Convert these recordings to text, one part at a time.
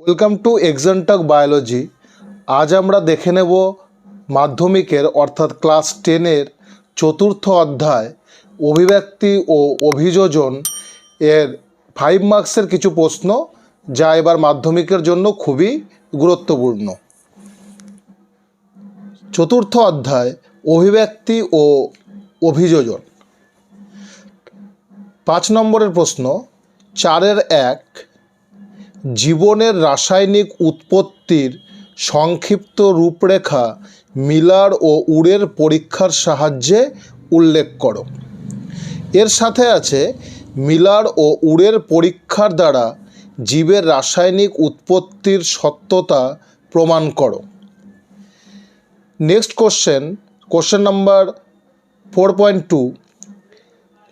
Welcome to এক্সানটক biology আজ আমরা দেখে নেব মাধ্যমিকের, অর্থাৎ ক্লাস টেনের চতুর্থ অধ্যায়, অভিব্যক্তি ও অভিযোজন এর ফাইভ মার্কসের কিছু প্রশ্ন, যা এবার মাধ্যমিকের জন্য খুবই গুরুত্বপূর্ণ। চতুর্থ অধ্যায়, অভিব্যক্তি ও অভিযোজন। পাঁচ নম্বরের প্রশ্ন, চারের এক জীবনের রাসায়নিক উৎপত্তির সংক্ষিপ্ত রূপরেখা মিলার ও উড়ের পরীক্ষার সাহায্যে উল্লেখ করো। এর সাথে আছে মিলার ও উড়ের পরীক্ষার দ্বারা জীবের রাসায়নিক উৎপত্তির সত্যতা প্রমাণ করো। Next question question number four point two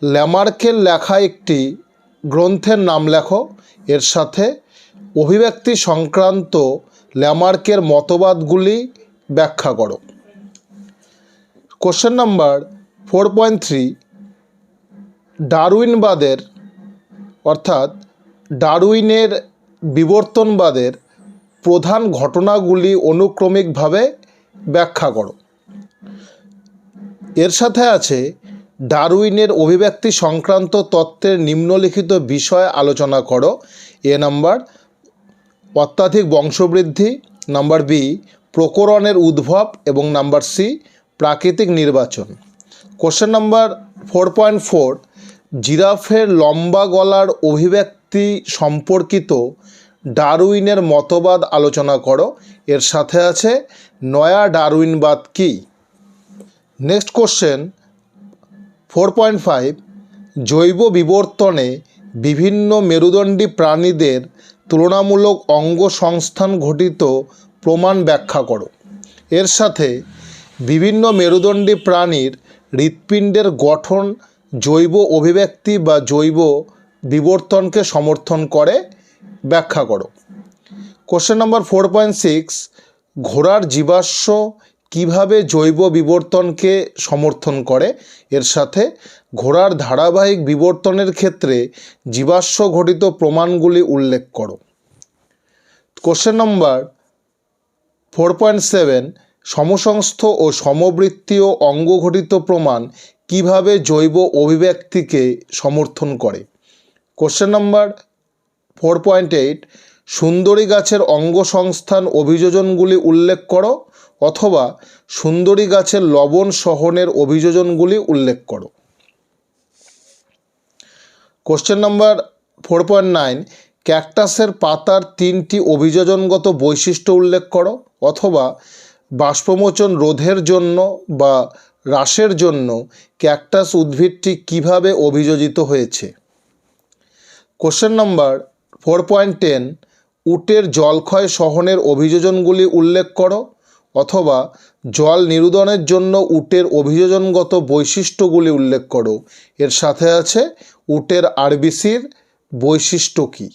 ল্যামার্কের লেখা একটি গ্রন্থের নাম লেখো, এর সাথে অভিব্যক্তি সংক্রান্ত ল্যামার্কের মতবাদগুলি ব্যাখ্যা করো। Question number four point three ডারউইনবাদের, অর্থাৎ ডারউইনের বিবর্তনবাদের প্রধান ঘটনাগুলি অনুক্রমিকভাবে ব্যাখ্যা করো। এর সাথে আছে ডারউইনের অভিব্যক্তি সংক্রান্ত তত্ত্বের নিম্নলিখিত বিষয় আলোচনা করো। এ নাম্বার অত্যাধিক বংশবৃদ্ধি, নাম্বার বি, প্রকরণের উদ্ভব এবং নাম্বার সি, প্রাকৃতিক নির্বাচন। Question number four point four জিরাফের লম্বা গলার অভিব্যক্তি সম্পর্কিত ডারউইনের মতবাদ আলোচনা করো। এর সাথে আছে, নয়া ডারউইনবাদ কি? Next question four point five জৈব বিবর্তনে বিভিন্ন মেরুদণ্ডী প্রাণীদের তুলনামূলক অঙ্গ সংস্থান ঘটিত প্রমাণ ব্যাখ্যা করো। এর সাথে বিভিন্ন মেরুদণ্ডী প্রাণীর হৃৎপিণ্ডের গঠন, জৈব অভিব্যক্তি বা জৈব বিবর্তনকে সমর্থন করে ব্যাখ্যা করো। Question number four point six ঘোড়ার জীবাশ্ম কীভাবে জৈব বিবর্তনকে সমর্থন করে? এর সাথে ঘোড়ার ধারাবাহিক বিবর্তনের ক্ষেত্রে জীবাশ্ম ঘটিত প্রমাণগুলি উল্লেখ করো। Question number four point seven সমসংস্থ ও সমবৃত্তীয় অঙ্গঘটিত প্রমাণ কীভাবে জৈব অভিব্যক্তিকে সমর্থন করে? Question number four point eight সুন্দরী গাছের অঙ্গসংস্থান অভিযোজনগুলি উল্লেখ করো। অথবা সুন্দরী গাছের লবণ সহনের অভিযোজনগুলি উল্লেখ করো। Question number four point nine ক্যাকটাসের পাতার তিনটি অভিযোজনগত বৈশিষ্ট্য উল্লেখ করো, অথবা বাষ্পমোচন রোধের জন্য বা হ্রাসের জন্য ক্যাকটাস উদ্ভিদটি কীভাবে অভিযোজিত হয়েছে। Question number four point ten উটের জলক্ষয় সহনের অভিযোজনগুলি উল্লেখ করো অথবা জল নিরুদনের জন্য উটের অভিযোজনগত বৈশিষ্ট্যগুলি উল্লেখ করো। এর সাথে আছে, উটের আরবিসির বৈশিষ্ট্য কী?